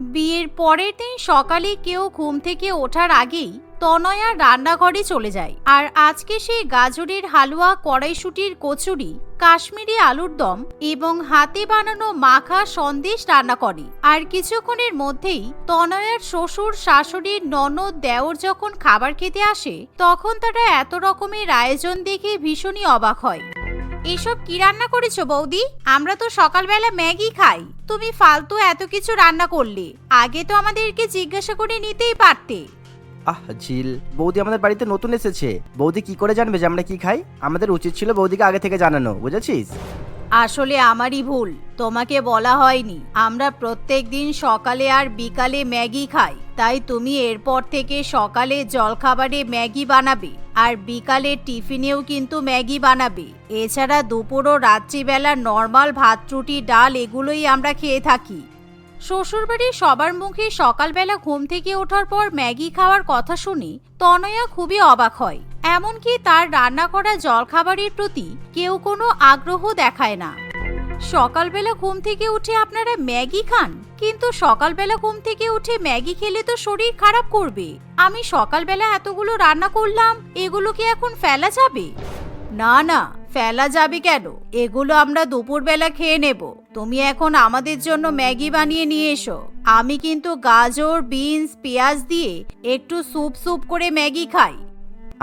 বিয়ের পরের দিন সকালে কেউ ঘুম থেকে ওঠার আগেই তনয়া রান্নাঘরে চলে যায়। আর আজকে সে গাজরের হালুয়া, কড়াইশুটির কচুরি, কাশ্মীরি আলুর দম এবং হাতে বানানো মাখা সন্দেশ রান্না করে। আর কিছুক্ষণের মধ্যেই তনয়ার শ্বশুর, শাশুড়ির ননদ, দেওর যখন খাবার খেতে আসে, তখন তারা এত রকমের আয়োজন দেখে ভীষণই অবাক হয়। এসব কি রান্না করেছ বৌদি? আমরা তো সকালবেলা ম্যাগি খাই। তুমি ফালতু এত কিছু রান্না করলে। আগে তো আমাদেরকে জিজ্ঞাসা করে নিতেই পারতে। আহ ঝিল। বৌদি আমাদের বাড়িতে নতুন এসেছে। বৌদি কি করে জানবে যে আমরা কি খাই? আমাদের উচিত ছিল বৌদিকে আগে থেকে জানানো বুঝেছিস? আসলে আমারই ভুল। তোমাকে বলা হয়নি। আমরা প্রত্যেক দিন সকালে আর বিকালে ম্যাগি খাই। তাই তুমি এরপর থেকে সকালে জলখাবারে ম্যাগি বানাবে। আর বিকালে টিফিনেও কিন্তু ম্যাগি বানাবে। এছাড়া দুপুর ও রাত্রিবেলা নর্মাল ভাত, রুটি, ডাল এগুলোই আমরা খেয়ে থাকি। শ্বশুরবাড়ির সবার মুখে সকালবেলা ঘুম থেকে ওঠার পর ম্যাগি খাওয়ার কথা শুনে তনয়া খুবই অবাক হয়। এমনকি তার রান্না করা জলখাবারের প্রতি কেউ কোনো আগ্রহ দেখায় না। সকালবেলা ঘুম থেকে উঠে আপনারা ম্যাগি খান, কিন্তু সকালবেলা ঘুম থেকে উঠে ম্যাগি খেলে তো শরীর খারাপ করবে। আমি সকালবেলা এতগুলো রান্না করলাম, এগুলো কি এখন ফেলা যাবে? না না, ফেলা যাবে কেন? এগুলো আমরা দুপুরবেলা খেয়ে নেব। তুমি এখন আমাদের জন্য ম্যাগি বানিয়ে নিয়ে এসো। আমি কিন্তু গাজর, বিনস, পেঁয়াজ দিয়ে একটু স্যুপ স্যুপ করে ম্যাগি খাই।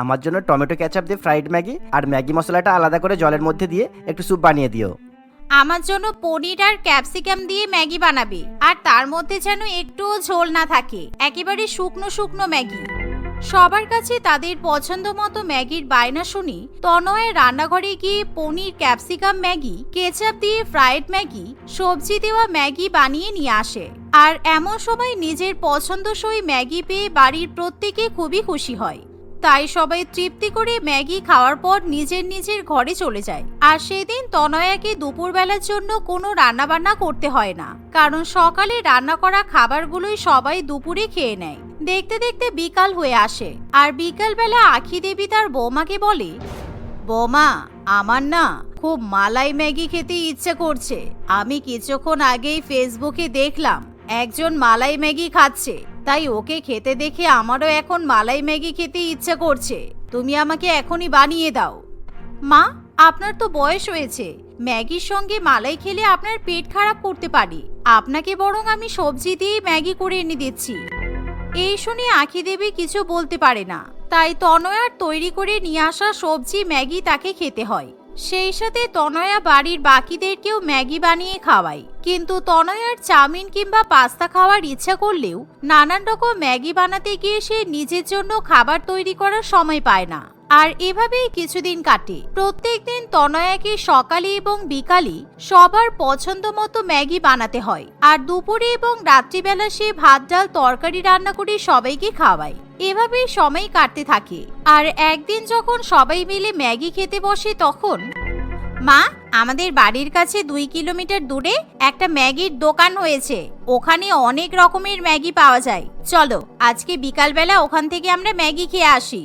আমার জন্য টমেটো ক্যাচাপ দিয়ে ফ্রাইড ম্যাগি আর ম্যাগি মশলাটা আলাদা করে জলের মধ্যে দিয়ে একটু স্যুপ বানিয়ে দিও। আমার জন্য পনির আর ক্যাপসিকাম দিয়ে ম্যাগি বানাবে, আর তার মধ্যে যেন একটুও ঝোল না থাকে। একেবারে শুকনো শুকনো ম্যাগি। সবার কাছে তাদের পছন্দ মতো ম্যাগির বায়না শুনি তনয়ের রান্নাঘরে গিয়ে পনির, ক্যাপসিকাম ম্যাগি, কেচাপ দিয়ে ফ্রাইড ম্যাগি, সবজি দেওয়া ম্যাগি বানিয়ে নিয়ে আসে। আর এমন সময় নিজের পছন্দসই ম্যাগি পেয়ে বাড়ির প্রত্যেকে খুবই খুশি হয়। তাই সবাই তৃপ্তি করে ম্যাগি খাওয়ার পর নিজের নিজের ঘরে চলে যায়। আর সেদিন তনয়াকে দুপুরবেলার জন্য কোনো রান্নাবান্না করতে হয় না। কারণ সকালে রান্না করা খাবারগুলোই সবাই দুপুরে খেয়ে নেয়। দেখতে দেখতে বিকাল হয়ে আসে। আর বিকালবেলা আখি দেবী তার বৌমাকে বলে, বৌমা, আমার না খুব মালাই ম্যাগি খেতে ইচ্ছে করছে। আমি কিছুক্ষণ আগেই ফেসবুকে দেখলাম, একজন মালাই ম্যাগি খাচ্ছে। তাই ওকে খেতে দেখে আমারও এখন মালাই ম্যাগি খেতে ইচ্ছে করছে। তুমি আমাকে এখনই বানিয়ে দাও। মা, আপনার তো বয়স হয়েছে। ম্যাগির সঙ্গে মালাই খেলে আপনার পেট খারাপ করতে পারি। আপনাকে বরং আমি সবজি দিয়ে ম্যাগি করে এনে দিচ্ছি। এই শুনে আখি দেবী কিছু বলতে পারে না। তাই তনয়ার তৈরি করে নিয়ে আসা সবজি ম্যাগি তাকে খেতে হয়। সেই সাথে তনয়া বাড়ির বাকিদেরকেও ম্যাগি বানিয়ে খাওয়ায়। কিন্তু তনয়ার চাউমিন কিংবা পাস্তা খাওয়ার ইচ্ছা করলেও নানান রকম ম্যাগি বানাতে গিয়ে সে নিজের জন্য খাবার তৈরি করার সময় পায় না। আর এভাবেই কিছুদিন কাটে। প্রত্যেক দিন তনয়াকে সকালে এবং বিকালে সবার পছন্দ মতো ম্যাগি বানাতে হয়। আর দুপুরে এবং রাত্রিবেলা সে ভাত, ডাল, তরকারি রান্না করে সবাইকে খাওয়ায়। এভাবেই সময় কাটতে থাকে। আর একদিন যখন সবাই মিলে ম্যাগি খেতে বসে তখন মা, আমাদের বাড়ির কাছে দুই কিলোমিটার দূরে একটা ম্যাগির দোকান হয়েছে। ওখানে অনেক রকমের ম্যাগি পাওয়া যায়। চলো, আজকে বিকালবেলা ওখান থেকে আমরা ম্যাগি খেয়ে আসি।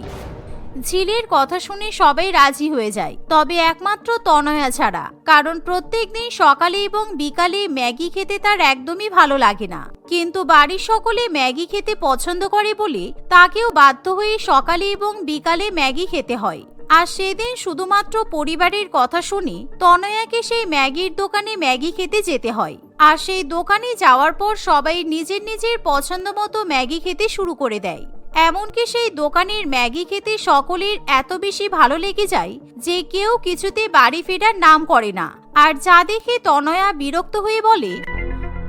ঝিলের কথা শুনে সবাই রাজি হয়ে যায়। তবে একমাত্র তনয়া ছাড়া, কারণ প্রত্যেক দিন সকালে এবং বিকালে ম্যাগি খেতে তার একদমই ভালো লাগে না। কিন্তু বাড়ির সকলে ম্যাগি খেতে পছন্দ করে বলে তাকেও বাধ্য হয়ে সকালে এবং বিকালে ম্যাগি খেতে হয়। আর সেদিন শুধুমাত্র পরিবারের কথা শুনে তনয়াকে সেই ম্যাগির দোকানে ম্যাগি খেতে যেতে হয়। আর সেই দোকানে যাওয়ার পর সবাই নিজের নিজের পছন্দ মতো ম্যাগি খেতে শুরু করে দেয়। এমনকি সেই দোকানের ম্যাগি খেতে সকলের এত বেশি ভালো লেগে যায় যে কেউ কিছুতে বাড়ি ফেরার নাম করে না। আর যা দেখে তনয়া বিরক্ত হয়ে বলে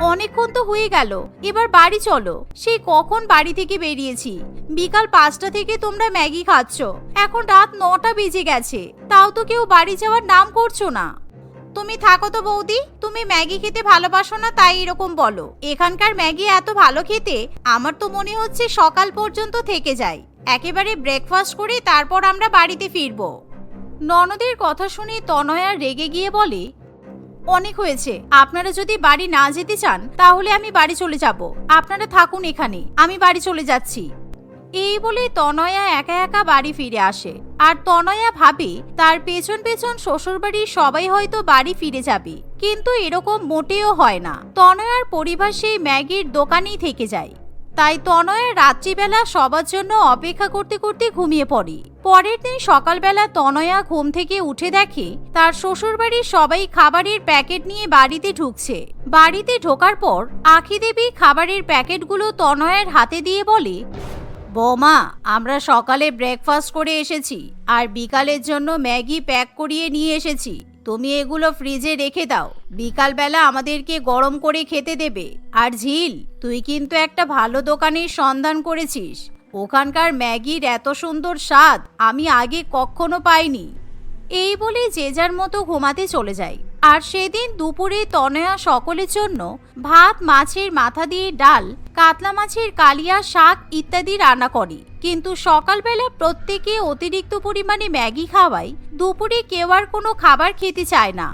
অনেকক্ষণ তো হয়ে গেল। এবার বাড়ি চলো। সেই কখন বাড়ি থেকে বেরিয়েছি? বিকাল পাঁচটা থেকে তোমরা ম্যাগি খাচ্ছ। এখন রাত নটা বেজে গেছে। তাও তো কেউ বাড়ি যাওয়ার নাম করছ না। তুমি থাকো তো বৌদি। তুমি ম্যাগি খেতে ভালোবাসো না, তাই এরকম বলো। এখানকার ম্যাগি এত ভালো খেতে আমার তো মনে হচ্ছে সকাল পর্যন্ত থেকে যায়। একেবারে ব্রেকফাস্ট করে তারপর আমরা বাড়িতে ফিরবো। ননদের কথা শুনে তনয়া রেগে গিয়ে বলে অনেক হয়েছে। আপনারা যদি বাড়ি না যেতে চান, তাহলে আমি বাড়ি চলে যাব। আপনারা থাকুন এখানে, আমি বাড়ি চলে যাচ্ছি। এই বলে তনয়া একা একা বাড়ি ফিরে আসে। আর তনয়া ভাবে, তার পেছন পেছন শ্বশুরবাড়ির সবাই হয়তো বাড়ি ফিরে যাবে, কিন্তু এরকম মোটেও হয় না। তনয়ার পরিবার সেই ম্যাগির দোকানেই থেকে যায়। তাই তনয়া রাত্রিবেলা সবার জন্য অপেক্ষা করতে করতে ঘুমিয়ে পড়ে। পরের দিন সকালবেলা তনয়া ঘুম থেকে উঠে দেখে তার শ্বশুরবাড়ির সবাই খাবারের প্যাকেট নিয়ে বাড়িতে ঢুকছে। বাড়িতে ঢোকার পর আখি দেবী খাবারের প্যাকেটগুলো তনয়ার হাতে দিয়ে বলে, বৌমা, আমরা সকালে ব্রেকফাস্ট করে এসেছি, আর বিকালের জন্য ম্যাগি প্যাক করিয়ে নিয়ে এসেছি। তুমি এগুলো ফ্রিজে রেখে দাও। বিকালবেলা আমাদেরকে গরম করে খেতে দেবে। আর ঝিল, তুই কিন্তু একটা ভালো দোকানের সন্ধান করেছিস। ওখানকার ম্যাগির এত সুন্দর স্বাদ আমি আগে কখনো পাইনি। এই বলে যে যার মতো ঘুমাতে চলে যায়। আর সেদিন দুপুরে তনয়া সকলের জন্য ভাত, মাছের মাথা দিয়ে ডাল, কাতলা মাছের কালিয়া শাক ইত্যাদি রান্না করে। কিন্তু সকালবেলা প্রত্যেকে অতিরিক্ত পরিমাণে ম্যাগি খাওয়ায় দুপুরে কেউ আর কোনো খাবার খেতে চায় না।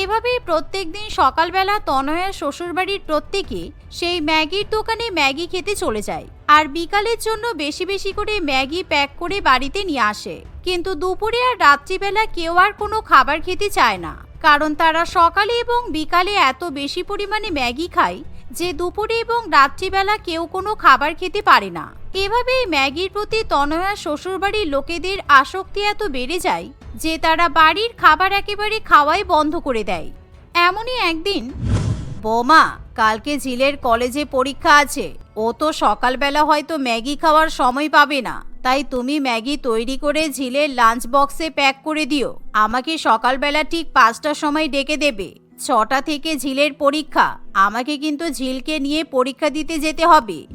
এভাবে প্রত্যেক দিন সকালবেলা তনয়ার শ্বশুরবাড়ির প্রত্যেকে সেই ম্যাগির দোকানে ম্যাগি খেতে চলে যায় আর বিকালের জন্য বেশি বেশি করে ম্যাগি প্যাক করে বাড়িতে নিয়ে আসে। কিন্তু দুপুরে আর রাত্রিবেলা কেউ আর কোনো খাবার খেতে চায় না। কারণ তারা সকালে এবং বিকালে এত বেশি পরিমাণে ম্যাগি খায় যে দুপুরে এবং রাত্রিবেলা কেউ কোনো খাবার খেতে পারে না। এভাবেই ম্যাগির প্রতি তনয়া শ্বশুরবাড়ির লোকেদের আসক্তি এত বেড়ে যায় যে তারা বাড়ির খাবার একেবারে খাওয়াই বন্ধ করে দেয়। এমনই একদিন বোমা, কালকে ঝিলের কলেজে পরীক্ষা আছে। ও তো সকালবেলা হয়তো ম্যাগি খাওয়ার সময় পাবে না। তাই তুমি ম্যাগি তৈরি করে ঝিলের লাঞ্চ বক্সে প্যাক করে দিও। আমাকে সকালবেলা ঠিক পাঁচটার সময় ডেকে দেবে। ছটা থেকে ঝিলের পরীক্ষা। আমাকে কিন্তু ঝিলকে নিয়ে পরীক্ষা দিতে যেতে হবে।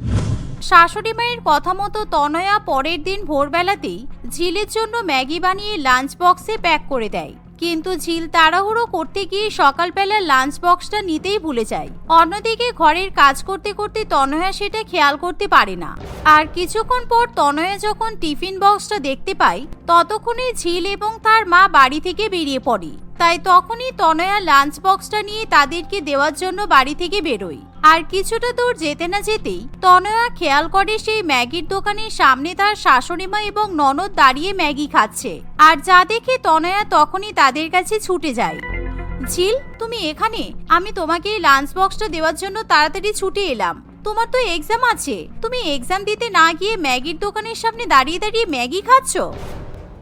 শাশুড়ি মায়ের কথা মতো তনয়া পরের দিন ভোরবেলাতেই ঝিলের জন্য ম্যাগি বানিয়ে লাঞ্চ বক্সে প্যাক করে দেয়। কিন্তু ঝিল তাড়াহুড়ো করতে গিয়ে সকালবেলা লাঞ্চ বক্সটা নিতেই ভুলে যায়। অন্যদিকে ঘরের কাজ করতে করতে তনয়া সেটা খেয়াল করতে পারে না। আর কিছুক্ষণ পর তনয়া যখন টিফিন বক্সটা দেখতে পায়, ততক্ষণে ঝিল এবং তার মা বাড়ি থেকে বেরিয়ে পড়ে। তাই তখনই তনয়া লাঞ্চ বক্সটা নিয়ে তাদেরকে দেওয়ার জন্য বাড়ি থেকে বেরোয়। আর কিছুটা দূর যেতে না যেতেই তনয়া খেয়াল করে সেই ম্যাগির দোকানের সামনে তার শাশুড়িমা এবং ননদ দাঁড়িয়ে ম্যাগি খাচ্ছে। আর যা দেখে তনয়া তখনই তাদের কাছে ছুটে যায়। ঝিল, তুমি এখানে? আমি তোমাকে এই লাঞ্চ বক্সটা দেওয়ার জন্য তাড়াতাড়ি ছুটে এলাম। তোমার তো এক্সাম আছে। তুমি এক্সাম দিতে না গিয়ে ম্যাগির দোকানের সামনে দাঁড়িয়ে দাঁড়িয়ে ম্যাগি খাচ্ছ?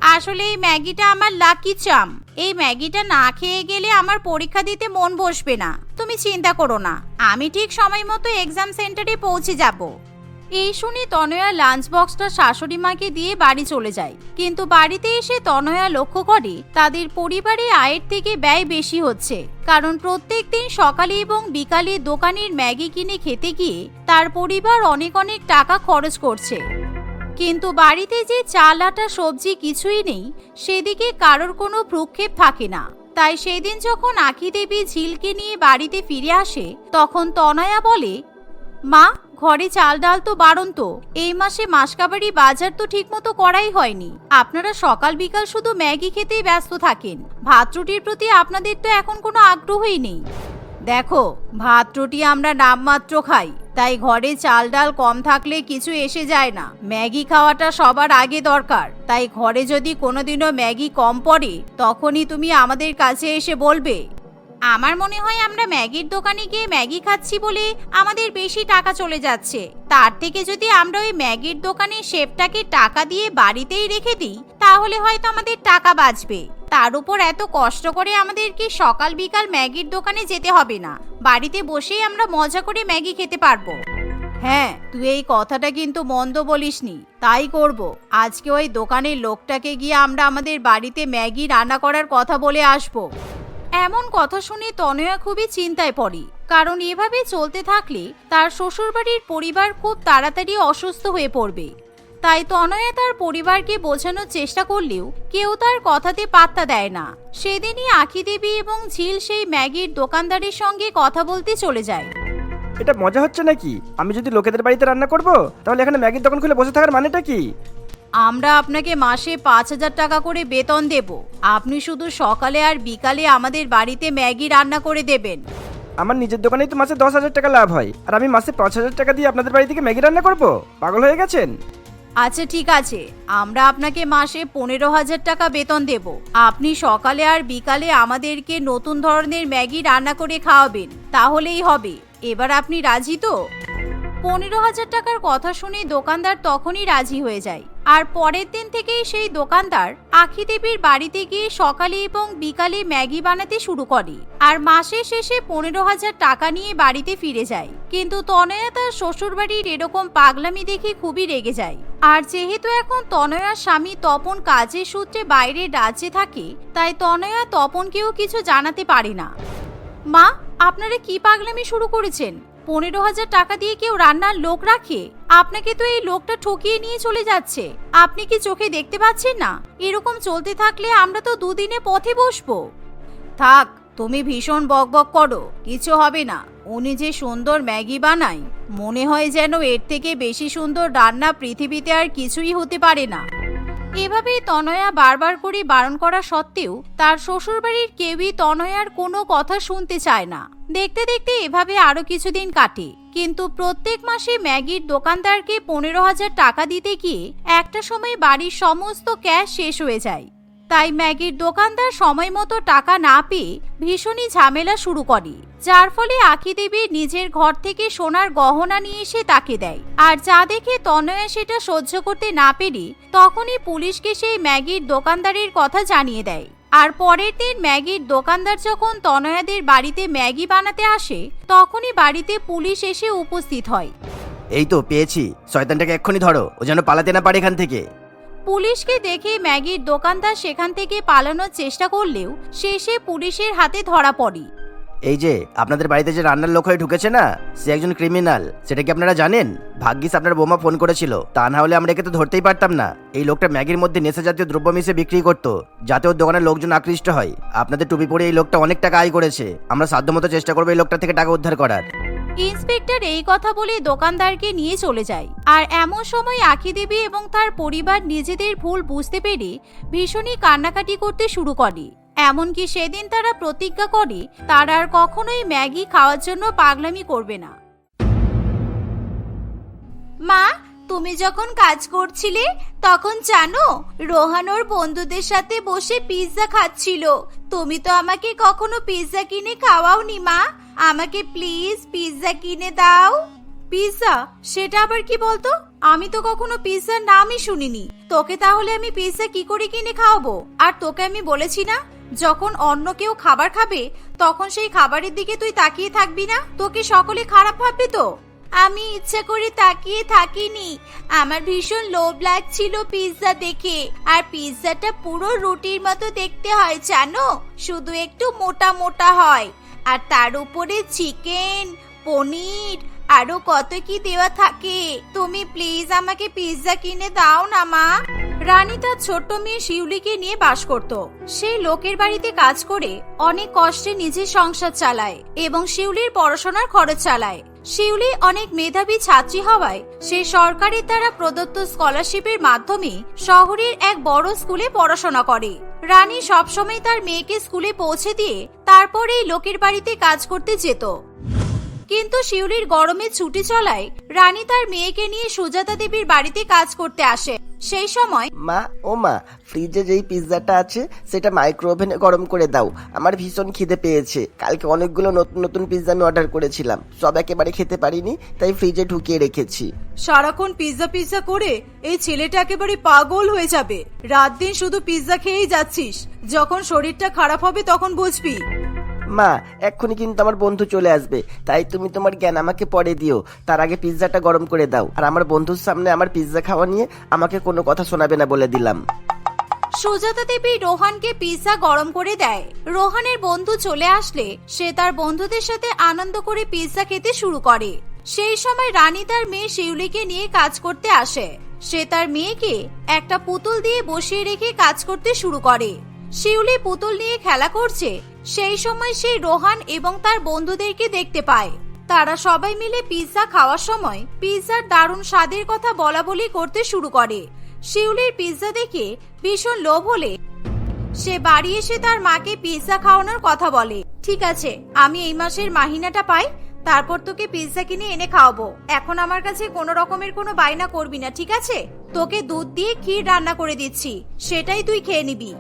আসলে এই ম্যাগিটা আমার লাকি চাম। এই ম্যাগিটা না খেয়ে গেলে আমার পরীক্ষা দিতে মন বসবে না। তুমি চিন্তা করো না। আমি ঠিক সময় মতো এক্সাম সেন্টারে পৌঁছে যাব। এই শুনে তনয়া লাঞ্চ বক্সটা শাশুড়ি মাকে দিয়ে বাড়ি চলে যায়। কিন্তু বাড়িতে এসে তনয়া লক্ষ্য করে, তাদের পরিবারে আয়ের থেকে ব্যয় বেশি হচ্ছে। কারণ প্রত্যেক দিন সকালে এবং বিকালে দোকানের ম্যাগি কিনে খেতে গিয়ে তার পরিবার অনেক অনেক টাকা খরচ করছে। কিন্তু বাড়িতে যে চাল, আটা, সবজি কিছুই নেই, সেদিকে কারোর কোনো প্রক্ষেপ থাকে না। তাই সেদিন যখন আখি দেবী ঝিলকে নিয়ে বাড়িতে ফিরে আসে, তখন তনয়া বলে, মা, ঘরে চাল ডাল তো বারণ তো এই মাসে মাসকাবাড়ি বাজার তো ঠিকমতো করাই হয়নি। আপনারা সকাল বিকাল শুধু ম্যাগি খেতেই ব্যস্ত থাকেন। ভাত রুটির প্রতি আপনাদের তো এখন কোনো আগ্রহই নেই। দেখো, ভাত, রুটি আমরা নামমাত্র খাই, তাই ঘরে চাল ডাল কম থাকলে কিছু এসে যায় না। ম্যাগি খাওয়াটা সবার আগে দরকার, তাই ঘরে যদি কোনোদিনও ম্যাগি কম পড়ে, তখনই তুমি আমাদের কাছে এসে বলবে। আমার মনে হয় আমরা ম্যাগির দোকানে গিয়ে ম্যাগি খাচ্ছি বলে আমাদের বেশি টাকা চলে যাচ্ছে। তার থেকে যদি আমরা ওই ম্যাগির দোকানে শেফটাকে টাকা দিয়ে বাড়িতেই রেখে দিই, তাহলে হয়তো আমাদের টাকা বাঁচবে। তার উপর এত কষ্ট করে আমাদেরকে সকাল বিকাল ম্যাগির দোকানে যেতে হবে না। বাড়িতে বসেই আমরা মজা করে ম্যাগি খেতে পারব। হ্যাঁ তুই এই কথাটা কিন্তু মন্দ বলিসনি। তাই করব। আজকে ওই দোকানের লোকটাকে গিয়ে আমরা আমাদের বাড়িতে ম্যাগি রান্না করার কথা বলে আসব। এমন কথা শুনে তনয়া খুবই চিন্তায় পড়ে, কারণ এভাবে চলতে থাকলে তার শ্বশুরবাড়ির পরিবার খুব তাড়াতাড়ি অসুস্থ হয়ে পড়বে। তাই তনয়া তার পরিবারকে বোঝানোর চেষ্টা করলেও কেউ তার কথাতে পাত্তা দেয় না। সেদিনই আখি দেবী এবং ঝিল সেই ম্যাগির দোকানদারের সঙ্গে কথা বলতে চলে যায়। এটা মজা হচ্ছে নাকি? আমি যদি লোকেদের বাড়িতে রান্না করব, তাহলে এখানে ম্যাগির দোকান খুলে বসে থাকার মানেটা কি? আমরা আপনাকে মাসে পাঁচ হাজার টাকা করে বেতন দেব। আপনি শুধু সকালে আর বিকালে আমাদের বাড়িতে ম্যাগি রান্না করে দেবেন। আমার নিজের দোকানেই তো মাসে দশ হাজার টাকা লাভ হয়। আর আমি মাসে পাঁচ হাজার টাকা দিয়ে আপনাদের বাড়ি থেকে ম্যাগি রান্না করব? পাগল হয়ে গেছেন? আচ্ছা ঠিক আছে। আমরা আপনাকে মাসে পনেরো হাজার টাকা বেতন দেব। আপনি সকালে আর বিকালে আমাদেরকে নতুন ধরনের ম্যাগি রান্না করে খাওয়াবেন। তাহলেই হবে। এবার আপনি রাজি তো? পনেরো হাজার টাকার কথা শুনে দোকানদার তখনই রাজি হয়ে যায়। আর পরের দিন থেকেই সেই দোকানদার আখি দেবীর বাড়িতে গিয়ে সকালে এবং বিকালে ম্যাগি বানাতে শুরু করে আর মাসের শেষে পনেরো হাজার টাকা নিয়ে বাড়িতে ফিরে যায়। কিন্তু তনয়া তার শ্বশুরবাড়ির এরকম পাগলামি দেখে খুবই রেগে যায়। আর যেহেতু এখন তনয়ার স্বামী তপন কাজের সূত্রে বাইরের রাজ্যে থাকে, তাই তনয়া তপনকেও কিছু জানাতে পারে না। মা, আপনারা কি পাগলামি শুরু করেছেন? পনেরো হাজার টাকা দিয়ে কেউ রান্নার লোক রাখে? আপনাকে তো এই লোকটা ঠকিয়ে নিয়ে চলে যাচ্ছে। আপনি কি চোখে দেখতে পাচ্ছেন না? এরকম চলতে থাকলে আমরা তো দুদিনে পথে বসবো। থাক, তুমি ভীষণ বকবক করো, কিছু হবে না। উনি যে সুন্দর ম্যাগি বানায়, মনে হয় যেন এর থেকে বেশি সুন্দর রান্না পৃথিবীতে আর কিছুই হতে পারে না। এভাবেই তনয়া বারবার করে বারণ করা সত্ত্বেও তার শ্বশুরবাড়ির কেউই তনয়ার কোনো কথা শুনতে চায় না। দেখতে দেখতে এভাবে আরও কিছুদিন কাটে। কিন্তু প্রত্যেক মাসে ম্যাগির দোকানদারকে পনেরো হাজার টাকা দিতে গিয়ে একটা সময় বাড়ির সমস্ত ক্যাশ শেষ হয়ে যায়। তাই ম্যাগির দোকানদার সময় মতো টাকা না পেয়ে ভীষণই ঝামেলা শুরু করে। যার ফলে আখি দেবী নিজের ঘর থেকে সোনার গহনা নিয়ে এসে তাকে দেয়। আর যা দেখে তনয়া সেটা সহ্য করতে না পেরে তখনই পুলিশকে সেই ম্যাগির দোকানদারের কথা জানিয়ে দেয়। আর পরের দিন ম্যাগির দোকানদার যখন তনয়াদের বাড়িতে ম্যাগি বানাতে আসে, তখনই বাড়িতে পুলিশ এসে উপস্থিত হয়। এই তো, পেয়েছি। শয়তানটাকে এক্ষুনি ধরো। ও যেন পালাতে না পারে এখান থেকে। পুলিশকে দেখে ম্যাগির দোকানদার সেখান থেকে পালানোর চেষ্টা করলেও শেষে পুলিশের হাতে ধরা পড়ে। এই যে, আপনাদের বাড়িতে যে রান্নার লোক হয়ে ঢুকেছে না, সে একজন ক্রিমিনাল সেটা কি আপনারা জানেন? ভাগ্যিস আপনার বোমা ফোন করেছিল। তা না হলে আমরা একে তো ধরতেই পারতাম না। এই লোকটা ম্যাগির মধ্যে নেশা জাতীয় দ্রব্য মিশে বিক্রি করতো, যাতে ওর দোকানের লোকজন আকৃষ্ট হয়। আপনাদের টুপি পরে এই লোকটা অনেক টাকা আয় করেছে। আমরা সাধ্যমতো চেষ্টা করব এই লোকটা থেকে টাকা উদ্ধার করার। ইন্সপেক্টর এই কথা বলে দোকানদারকে নিয়ে চলে যায়। আর এমন সময় আখি দেবী এবং তার পরিবার নিজেদের ভুল বুঝতে পেরে ভীষণই কান্নাকাটি করতে শুরু করে। এমনকি সেদিন তারা প্রতিজ্ঞা করে, তারা আর কখনোই ম্যাগি খাওয়ার জন্য পাগলামি করবে না। মা, তুমি যখন কাজ করছিলে, তখন জানো, রোহান ওর বন্ধুদের সাথে বসে পিৎজা খাচ্ছিল। তুমি তো আমাকে কখনো পিৎজা কিনে খাওয়াওনি, মা। আমাকে প্লিজ পিৎজা কিনে দাও। পিৎজা সেটা আবার কি বলতো? আমি তো কখনো পিৎজার নামই শুনিনি। তোকে তাহলে আমি পিৎজা কি করে কিনে খাওয়াবো? আর তোকে আমি বলেছি না, যখন অন্য কেউ খাবার খাবে, তখন সেই খাবারের দিকে তুই তাকিয়ে থাকবি না? তোকে সকলে খারাপ ভাববে তো? আমি ইচ্ছা করে তাকিয়ে থাকিনি। আমার ভীষণ লোভ লাগছিল পিৎজা দেখে। আর পিৎজাটা পুরো রুটির মতো দেখতে হয়, জানো? শুধু একটু মোটা মোটা হয়। আর তার উপরে চিকেন, পনির, আরও কত কি দেওয়া থাকে। তুমি প্লিজ আমাকে পিৎজা কিনে দাও না, মা। রানী তার ছোট্ট মেয়ে শিউলিকে নিয়ে বাস করত। সেই লোকের বাড়িতে কাজ করে অনেক কষ্টে নিজের সংসার চালায় এবং শিউলির পড়াশোনার খরচ চালায়। শিউলি অনেক মেধাবী ছাত্রী হওয়ায় সে সরকারের দ্বারা প্রদত্ত স্কলারশিপের মাধ্যমে শহরের এক বড় স্কুলে পড়াশোনা করে। রানী সবসময় তার মেয়েকে স্কুলে পৌঁছে দিয়ে তারপরেই লোকের বাড়িতে কাজ করতে যেত। কিন্তু শিউলির গরমে ছুটি চলায় রানী তার মেয়েকে নিয়ে সুজাতা দেবীর বাড়িতে কাজ করতে আসে। সেই সময় মা ও মা ফ্রিজে যেই পিৎজাটা আছে সেটা মাইক্রো ওভেনে গরম করে দাও। আমার ভীষণ খিদে পেয়েছে। কালকে অনেকগুলো নতুন নতুন পিৎজা আমি অর্ডার করেছিলাম। সব একেবারে খেতে পারিনি তাই ফ্রিজে ঢুকিয়ে রেখেছি। সারাক্ষণ পিৎজা পিৎজা করে এই ছেলেটা একেবারে পাগল হয়ে যাবে। রাত দিন শুধু পিৎজা খেয়েই যাচ্ছিস। যখন শরীরটা খারাপ হবে তখন বুঝবি। মা, এক্ষুনি কিন্তু আমার বন্ধু চলে আসবে। তাই তুমি তোমার জ্ঞান আমাকে পরে দিও। তার আগে পিৎজাটা গরম করে দাও। আর আমার বন্ধুর সামনে আমার পিৎজা খাওয়া নিয়ে আমাকে কোনো কথা শোনাবে না বলে দিলাম। সুজাতা দেবী রোহানকে পিৎজা গরম করে দেয়। রোহানের বন্ধু চলে আসলে সে তার বন্ধুদের সাথে আনন্দ করে পিৎজা খেতে শুরু করে। সেই সময় রানী তার মেয়ে শিউলিকে নিয়ে কাজ করতে আসে। সে তার মেয়েকে একটা পুতুল দিয়ে বসিয়ে রেখে কাজ করতে শুরু করে। শিউলি পুতুল নিয়ে খেলা করছে সেই সময় সে রোহান এবং তার বন্ধুদেরকে দেখতে পায়। তারা সবাই মিলে পিৎজা খাওয়ার সময় পিৎজার দারুণ স্বাদের কথা বলা বলি করতে শুরু করে। শিউলির পিৎজা দেখে ভীষণ লোভ হলে সে বাড়ি এসে তার মাকে পিৎজা খাওয়ানোর কথা বলে। ঠিক আছে, আমি এই মাসের মাহিনাটা পাই, তারপর তোকে পিৎজা কিনে এনে খাওয়াবো। এখন আমার কাছে কোনো রকমের কোনো বায়না করবি না, ঠিক আছে? তোকে দুধ দিয়ে ক্ষীর রান্না করে দিচ্ছি, সেটাই তুই খেয়ে নিবি।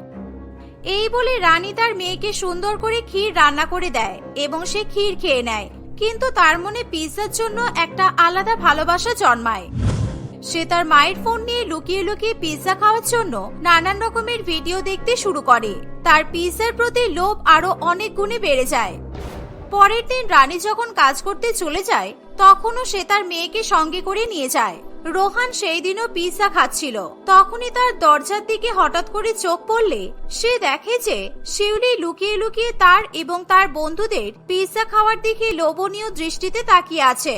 এই বলে রানী তার মেয়েকে সুন্দর করে ক্ষীর রান্না করে দেয় এবং সে ক্ষীর খেয়ে নেয়। কিন্তু তার মনে পিৎজার জন্য একটা আলাদা ভালোবাসা জন্মায়। সে তার মায়ের ফোন নিয়ে লুকিয়ে লুকিয়ে পিৎজা খাওয়ার জন্য নানান রকমের ভিডিও দেখতে শুরু করে। তার পিৎজার প্রতি লোভ আরও অনেক গুণে বেড়ে যায়। পরের দিন রানী যখন কাজ করতে চলে যায়, তখনও সে তার মেয়েকে সঙ্গে করে নিয়ে যায়। রোহান সেই দিনও পিৎজা খাচ্ছিল। তখনই তার দরজার দিকে হঠাৎ করে চোখ পড়লে সে দেখে যে শিউলি লুকিয়ে লুকিয়ে তার এবং তার বন্ধুদের পিৎজা খাওয়ার দিকে লোভনীয় দৃষ্টিতে তাকিয়ে আছে।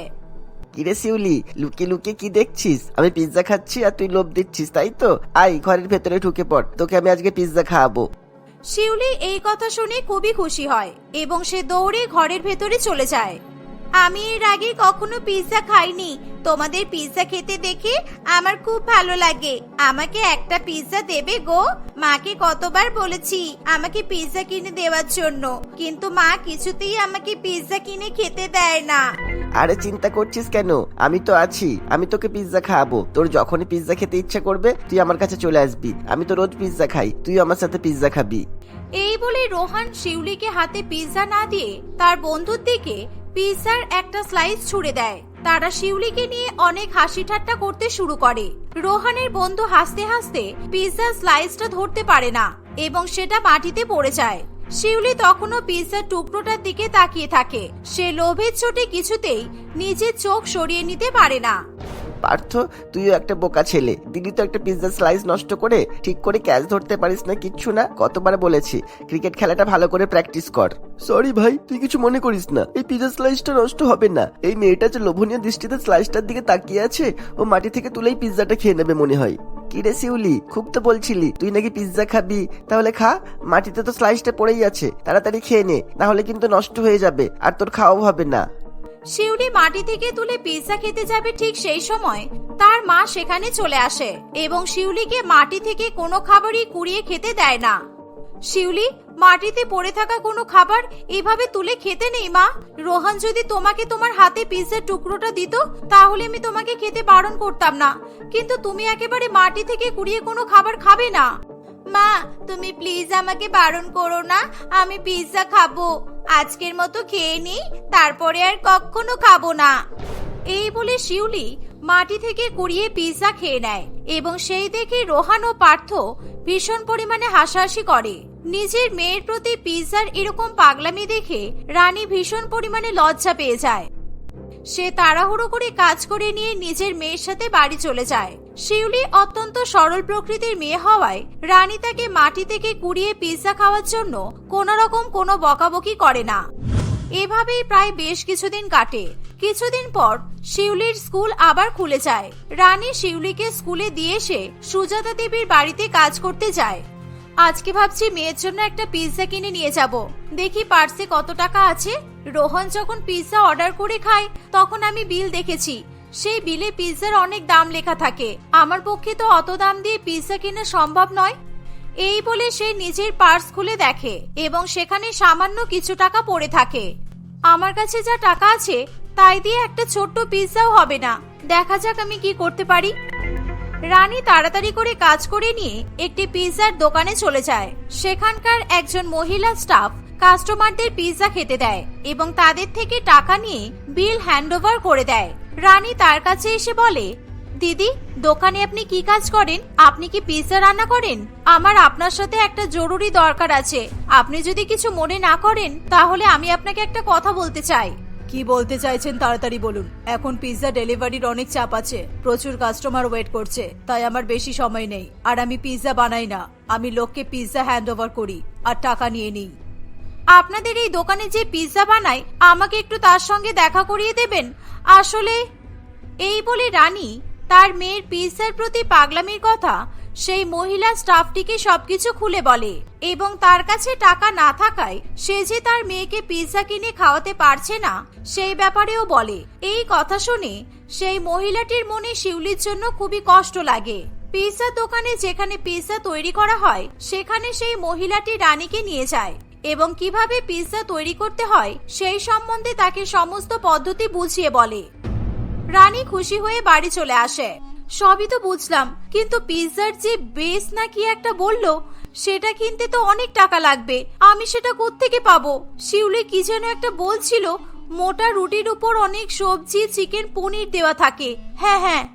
কিরে শিউলি লুকিয়ে লুকিয়ে কি দেখছিস? আমি পিৎজা খাচ্ছি আর তুই লোভ দিচ্ছিস তাই তো? আই ঘরের ভেতরে ঢুকে পড় তোকে আমি আজকে পিৎজা খাওয়াবো। শিউলি এই কথা শুনে খুবই খুশি হয় এবং সে দৌড়ে ঘরের ভেতরে চলে যায়। আমি এর আগে কখনো পিৎজা খাইনি। তোমাদের পিৎজা খেতে দেখে আমার খুব ভালো লাগে। আমাকে একটা পিৎজা দেবে গো? মাকে কতবার বলেছি আমাকে পিৎজা কিনে দেওয়ার জন্য। কিন্তু মা কিছুতেই আমাকে পিৎজা কিনে খেতে দেয় না। আরে চিন্তা করছিস কেন? আমি তো আছি। আমি তোকে পিৎজা খাওয়াবো। তোর যখনই পিৎজা খেতে ইচ্ছা করবে তুই আমার কাছে চলে আসবি। আমি তো রোজ পিৎজা খাই। তুই আমার সাথে পিৎজা খাবি। এই বলে রোহান শিউলিকে হাতে পিৎজা না দিয়ে তার বন্ধুর দিকে পিৎজার একটা স্লাইস ছুড়ে দেয়। তারা শিউলিকে নিয়ে অনেক হাসি ঠাট্টা করতে শুরু করে। রোহানের বন্ধু হাসতে হাসতে পিৎজার স্লাইসটা ধরতে পারে না এবং সেটা মাটিতে পড়ে যায়। শিউলি তখনও পিৎজার টুকরোটার দিকে তাকিয়ে থাকে। সে লোভের চোটে কিছুতেই নিজের চোখ সরিয়ে নিতে পারে না। পার্থ, তুইও একটা বোকা ছেলে। দিদি তো একটা পিৎজা স্লাইস নষ্ট করে ঠিক করে ক্যাচ ধরতে পারিস না, কিচ্ছু না। কতবার বলেছি ক্রিকেট খেলাটা ভালো করে প্র্যাকটিস কর। সরি ভাই, তুই কিছু মনে করিস না। এই পিৎজা স্লাইসটা নষ্ট হবে না। এই মেয়েটা যে লোভনীয় দৃষ্টিতে স্লাইসটার দিকে তাকিয়ে আছে, ও মাটি থেকে তুলেই পিৎজাটা খেয়ে নেবে মনে হয়। কি রে শিউলি, খুব তো বলছিলি, তুই নাকি পিৎজা খাবি? তাহলে খা, মাটিতে তো স্লাইসটা পড়েই আছে। তাড়াতাড়ি খেয়ে নে নাহলে কিন্তু নষ্ট হয়ে যাবে, আর তোর খাওয়াও হবে না। শিউলি মাটি থেকে তুলে পিৎজা খেতে যাবে ঠিক সেই সময়। তার মা সেখানে চলে আসে এবং শিউলিকে মাটি থেকে কোনো খাবারই কুড়িয়ে খেতে দেয় না। শিউলি, মাটিতে পড়ে থাকা কোনো খাবার এভাবে তুলে খেতে নেই মা। রোহান যদি তোমাকে তোমার হাতে পিৎজার টুকরোটা দিত, তাহলে আমি তোমাকে খেতে বারণ করতাম না। কিন্তু তুমি একেবারে মাটি থেকে কুড়িয়ে কোনো খাবার খাবে না। মা, তুমি প্লিজ আমাকে বারণ করো না। আমি পিৎজা খাব। আজকের মতো খেয়ে নিই তারপরে আর কখনো খাব না। এই বলে শিউলি মাটি থেকে কুড়িয়ে পিৎজা খেয়ে নেয় এবং সেই দেখে রোহান ও পার্থ ভীষণ পরিমাণে হাসাহাসি করে। নিজের মেয়ের প্রতি পিৎজার এরকম পাগলামি দেখে রানী ভীষণ পরিমাণে লজ্জা পেয়ে যায়। সে তাড়াহুড়ো করে কাজ করে নিয়ে নিজের মেয়ের সাথে বাড়ি চলে যায়। শিউলি অত্যন্ত সরল প্রকৃতির মেয়ে হওয়ায় রানী তাকে মাটি থেকে কুড়িয়ে পিৎজা খাওয়ার জন্য কোনো রকম কোনো বকাবকি করে না। এভাবেই প্রায় বেশ কিছুদিন কাটে। কিছুদিন পর শিউলির স্কুল আবার খুলে যায়। রানী শিউলিকে স্কুলে দিয়ে এসে সুজাতা দেবীর বাড়িতে কাজ করতে যায়। আজকে ভাবছি মেয়ের জন্য একটা পিৎজা কিনে নিয়ে যাব। দেখি পার্সে কত টাকা আছে। রোহন যখন পিৎজা অর্ডার করে খায়, তখন আমি বিল দেখেছি। সেই বিলে পিৎজার অনেক দাম লেখা থাকে। আমার পক্ষে তো অত দাম দিয়ে পিৎজা কেনা সম্ভব নয়। এই বলে সে নিজের পার্স খুলে দেখে এবং সেখানে সামান্য কিছু টাকা পড়ে থাকে। আমার কাছে যা টাকা আছে, তাই দিয়ে একটা ছোট্ট পিৎজাও হবে না। দেখা যাক আমি কি করতে পারি। রানী তাড়াতাড়ি করে কাজ করে নিয়ে একটি পিৎজার দোকানে চলে যায়। সেখানকার একজন মহিলা স্টাফ কাস্টমারদের পিৎজা খেতে দেয় এবং তাদের থেকে টাকা নিয়ে বিল হ্যান্ডওভার করে দেয়। রানী তার কাছে এসে বলে, দিদি, দোকানে আপনি কি কাজ করেন? আপনি কি পিৎজা রান্না করেন? আমার আপনার সাথে একটা জরুরি দরকার আছে। আপনি যদি কিছু মনে না করেন, তাহলে আমি আপনাকে একটা কথা বলতে চাই। কি বলতে চাইছেন তাড়াতাড়ি বলুন। এখন পিৎজা ডেলিভারির অনেক চাপ আছে। প্রচুর কাস্টমার ওয়েট করছে। তাই আমার বেশি সময় নেই। আর আমি পিৎজা বানাই না। আমি লোককে পিৎজা হ্যান্ড ওভার করি। আর টাকা নিয়ে নিই। আপনাদের এই দোকানে যে পিৎজা বানায়, আমাকে একটু তার সঙ্গে দেখা করিয়ে দেবেন? আসলে, এই বলে রানী তার মেয়ের পিৎজার প্রতি পাগলামির কথা সেই মহিলা স্টাফটিকে সবকিছু খুলে বলে এবং তার কাছে টাকা না থাকায় সে যে তার মেয়েকে পিৎজা কিনে খাওয়াতে পারছে না, সেই ব্যাপারেও বলে। এই কথা শুনে সেই মহিলাটির মনে শিউলির জন্য খুবই কষ্ট লাগে। পিৎজা দোকানে যেখানে পিৎজা তৈরি করা হয়, সেখানে সেই মহিলাটি রানীকে নিয়ে যায়। এবং কীভাবে পিৎজা তৈরি করতে হয়, সেই সম্বন্ধে তাকে সমস্ত পদ্ধতি বুঝিয়ে বলে। রানী খুশি হয়ে বাড়ি চলে আসে। সবই তো বুঝলাম, কিন্তু পিৎজার যে বেস না কি একটা বলল, সেটা কিনতে তো অনেক টাকা লাগবে। আমি সেটা কোত্থেকে পাবো? শিউলি কি যেন একটা বলছিল, মোটা রুটির উপর অনেক সবজি চিকেন পনির দেওয়া থাকে। হ্যাঁ হ্যাঁ।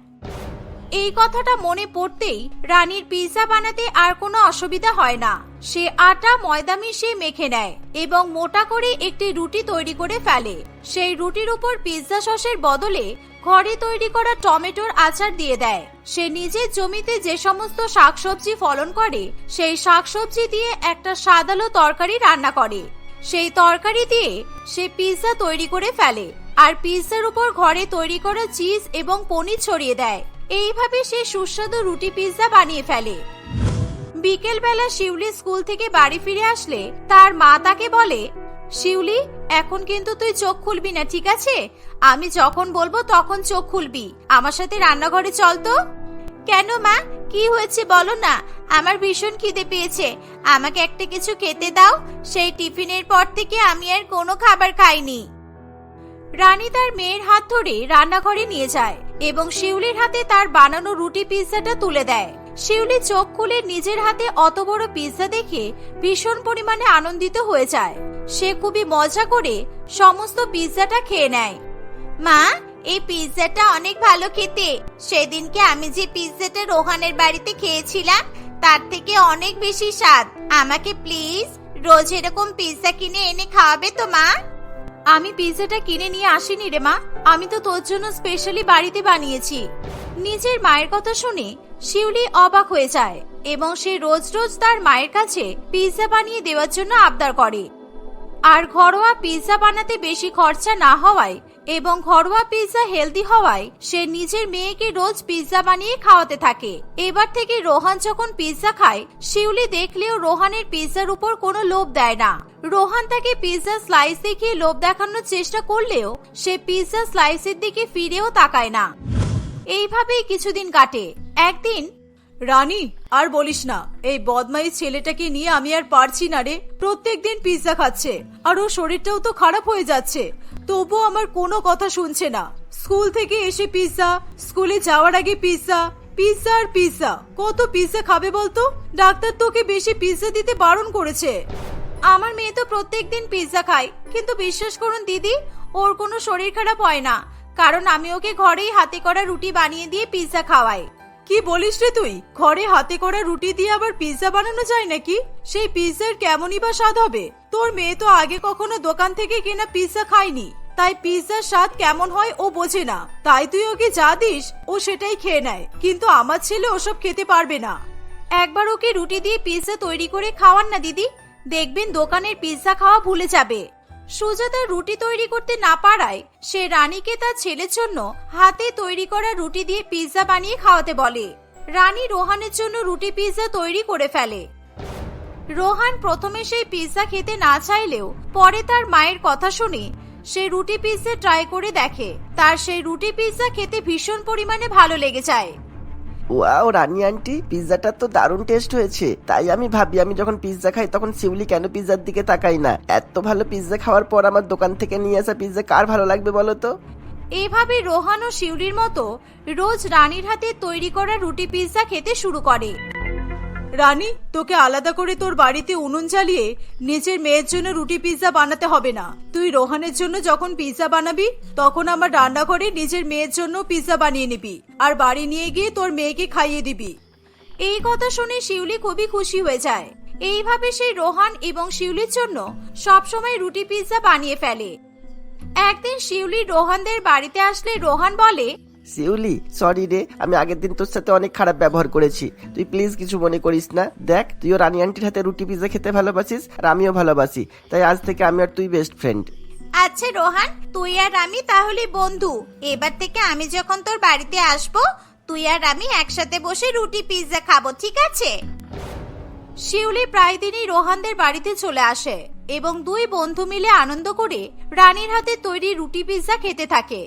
এই কথাটা মনে পড়তেই রানীর পিৎজা বানাতে আর কোনো অসুবিধা হয় না। সে আটা, ময়দা মিশিয়ে মেখে নেয় এবং মোটা করে একটি রুটি তৈরি করে ফেলে। সেই রুটির উপর পিৎজা সসের বদলে ঘরে তৈরি করা টমেটোর আচার দিয়ে দেয়। সে নিজের জমিতে যে সমস্ত শাকসবজি ফলন করে, সেই শাকসবজি দিয়ে একটা সাদালো তরকারি রান্না করে। সেই তরকারি দিয়ে সে পিৎজা তৈরি করে ফেলে আর পিৎজার উপর ঘরে তৈরি করা চিজ এবং পনির ছড়িয়ে দেয়। এইভাবে সে সুস্বাদু রুটি পিৎজা বানিয়ে ফেলে। বিকেলবেলা শিউলি স্কুল থেকে বাড়ি ফিরে আসলে তার মা তাকে বলে, শিউলি, এখন কিন্তু তুই চোখ খুলবি না, ঠিক আছে? আমি যখন বলব তখন চোখ খুলবি। আমার সাথে রান্নাঘরে চল তো। কেন মা? কি হয়েছে বলো না? আমার ভীষণ খিদে পেয়েছে। আমাকে একটা কিছু খেতে দাও। সেই টিফিনের পর থেকে আমি আর কোনো খাবার খাইনি। রানী তার মেয়ের হাত ধরে রান্নাঘরে নিয়ে যায় এবং শিউলির হাতে তার বানানো রুটি পিৎজাটা তুলে দেয়। শিউলি চোখ খুলে নিজের হাতে অত বড় পিৎজা দেখে ভীষণ পরিমাণে আনন্দিত হয়ে যায়। সে খুবই মজা করে সমস্ত পিৎজাটা খেয়ে নেয়। মা, এই পিৎজাটা অনেক ভালো খেতে। সেদিনকে আমি যে পিৎজাটা রোহানের বাড়িতে খেয়েছিলাম, তার থেকে অনেক বেশি স্বাদ। আমাকে প্লিজ রোজ এরকম পিৎজা কিনে এনে খাওয়াবে তো, মা? আমি পিৎজাটা কিনে নিয়ে আসিনি রে, মা। আমি তো তোর জন্য স্পেশালি বাড়িতে বানিয়েছি। নিজের মায়ের কথা শুনে শিউলি অবাক হয়ে যায় এবং সে রোজ রোজ তার মায়ের কাছে পিৎজা বানিয়ে দেওয়ার জন্য আবদার করে। আর ঘরোয়া পিৎজা বানাতে বেশি খরচা না হওয়ায় এবং ঘরোয়া পিৎজা হেলদি হওয়ায় সে নিজের মেয়েকে রোজ পিৎজা বানিয়ে খাওয়াতে থাকে। এবার থেকে রোহান যখন পিৎজা খায়, শিউলি দেখলেও রোহানের পিৎজার উপর কোনো লোভ দেয় না। রোহান তাকে পিৎজা স্লাইস দেখিয়ে লোভ দেখানোর চেষ্টা করলেও সে পিৎজা স্লাইসের দিকে ফিরেও তাকায় না। এইভাবেই কিছুদিন কাটে। একদিন, রানী, আর বলিস না, এই বদমাই ছেলেটাকে নিয়ে আমি আর পারছি না রে। প্রত্যেক দিন পিৎজা খাচ্ছে, আর ওর শরীরটাও তো খারাপ হয়ে যাচ্ছে। তবুও আমার কোনো কথা শুনছে না। স্কুল থেকে এসে পিৎজা স্কুলে যাওয়ার আগে পিৎজা পিৎজা আর পিৎজা কত পিৎজা খাবে বলতো? ডাক্তার তোকে বেশি পিৎজা দিতে বারণ করেছে। আমার মেয়ে তো প্রত্যেক দিন পিৎজা খায়, কিন্তু বিশ্বাস করুন দিদি, ওর কোনো শরীর খারাপ হয় না। কারণ আমি ওকে ঘরেই হাতে করা রুটি বানিয়ে দিয়ে পিৎজা খাওয়াই। কি বলিস রে তুই? ঘরে হাতে করা রুটি দিয়ে আবার পিৎজা বানানো যায় নাকি? সেই পিৎজার কেমনই বা স্বাদ হবে? তোর মেয়ে তো আগে কখনো দোকান থেকে কেনা পিৎজা খায়নি। তাই পিৎজার স্বাদ কেমন হয় ও বোঝে না। তাই তুই ওকে যা দিস, ও সেটাই খেয়ে নেয়। কিন্তু আমার ছেলে ওসব খেতে পারবে না। একবার ওকে রুটি দিয়ে পিৎজা তৈরি করে খাওয়ান না দিদি। দেখবেন দোকানের পিৎজা খাওয়া ভুলে যাবে। সুজাতা রুটি তৈরি করতে না পারায় সে রানীকে তার ছেলের জন্য হাতে তৈরি করা রুটি দিয়ে পিৎজা বানিয়ে খাওয়াতে বলে। রানী রোহানের জন্য রুটি পিৎজা তৈরি করে ফেলে। রোহান প্রথমে সেই পিৎজা খেতে না চাইলেও পরে তার মায়ের কথা শুনে সে রুটি পিৎজা ট্রাই করে দেখে। তার সেই রুটি পিৎজা খেতে ভীষণ পরিমাণে ভালো লেগে যায়। ওয়াও, রানী আন্টি পিৎজাটা তো দারুণ টেস্ট হয়েছে। তাই আমি ভাবি, আমি যখন পিৎজা খাই তখন শিউলি কেন পিৎজার দিকে তাকাই না? এত ভালো পিৎজা খাওয়ার পর আমার দোকান থেকে নিয়ে আসা পিৎজা কার ভালো লাগবে বলো তো? এইভাবে রোহান ও শিউলির মতো রোজ রানীর হাতে তৈরি করা রুটি পিৎজা খেতে শুরু করে। রানী, তোকে আলাদা করে তোর বাড়িতে উনুন জ্বালিয়ে নিজের মেয়ের জন্য রুটি পিৎজা বানাতে হবে না। তুই রোহানের জন্য যখন পিৎজা বানাবি, তখন আমার রান্নাঘরে নিজের মেয়ের জন্য পিৎজা বানিয়ে নিবি আর বাড়ি নিয়ে গিয়ে তোর মেয়েকে খাইয়ে দিবি। এই কথা শুনে শিউলি খুবই খুশি হয়ে যায়। এইভাবে সেই রোহান এবং শিউলির জন্য সবসময় রুটি পিৎজা বানিয়ে ফেলে। একদিন শিউলি রোহানদের বাড়িতে আসলে রোহান বলে শিউলি সরি রে, আমি আগের দিন তোর সাথে অনেক খারাপ ব্যবহার করেছি। তুই প্লিজ কিছু মনে করিস না। দেখ তুইও রানী আন্টির হাতে রুটি পিৎজা খেতে ভালোবাসিস আর আমিও ভালোবাসি। তাই আজ থেকে আমি আর তুই বেস্ট ফ্রেন্ড আচ্ছা রোহান, তুই আর আমি তাহলে বন্ধু। এবার থেকে আমি যখন তোর বাড়িতে আসব, তুই আর আমি একসাথে বসে রুটি পিৎজা খাব, ঠিক আছে? শিউলি প্রায় দিনই রোহানদের বাড়িতে চলে আসে এবং দুই বন্ধু মিলে আনন্দ করে রানীর হাতে তৈরি রুটি পিৎজা খেতে থাকে।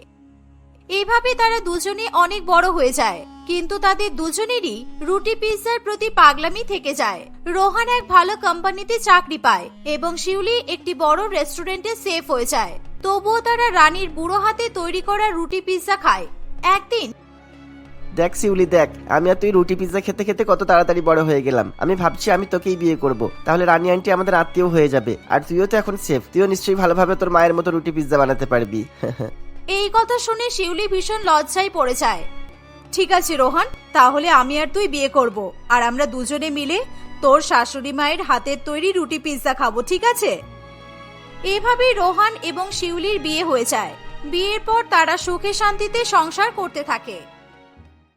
এভাবে তারা দুজনে অনেক বড় হয়ে যায়। কিন্তু তাদের দুজনেরই রুটি পিৎজার প্রতি পাগলামি থেকে যায়। রোহান এক ভালো কোম্পানিতে চাকরি পায় এবং শিউলি একটি বড় রেস্টুরেন্টে সেফ হয়ে যায়। তবুও তারা রানীর বুড়ো হাতে তৈরি করা রুটি পিৎজা খায়। একদিন দেখ শিউলি, দেখ, আমি আর তুই রুটি পিৎজা খেতে খেতে কত তাড়াতাড়ি বড় হয়ে গেলাম। আমি ভাবছি আমি তোকেই বিয়ে করব। তাহলে রানী আন্টি আমাদের আত্মীয় হয়ে যাবে। আর তুইও তো এখন সেফ। তুইও নিশ্চয়ই ভালোভাবে তোর মায়ের মতো রুটি পিৎজা বানাতে পারবি। এই কথা শুনে শিউলি ভীষণ লজ্জায় পড়ে যায়। ঠিক আছে, রোহান, তাহলে আমি আর তুই বিয়ে করব, আর আমরা দুজনে মিলে তোর শাশুড়ি মায়ের হাতের তৈরি রুটি পিৎজা খাব, ঠিক আছে? এভাবেই রোহান এবং শিউলির বিয়ে হয়ে যায়। বিয়ের পর তারা সুখে শান্তিতে সংসার করতে থাকে।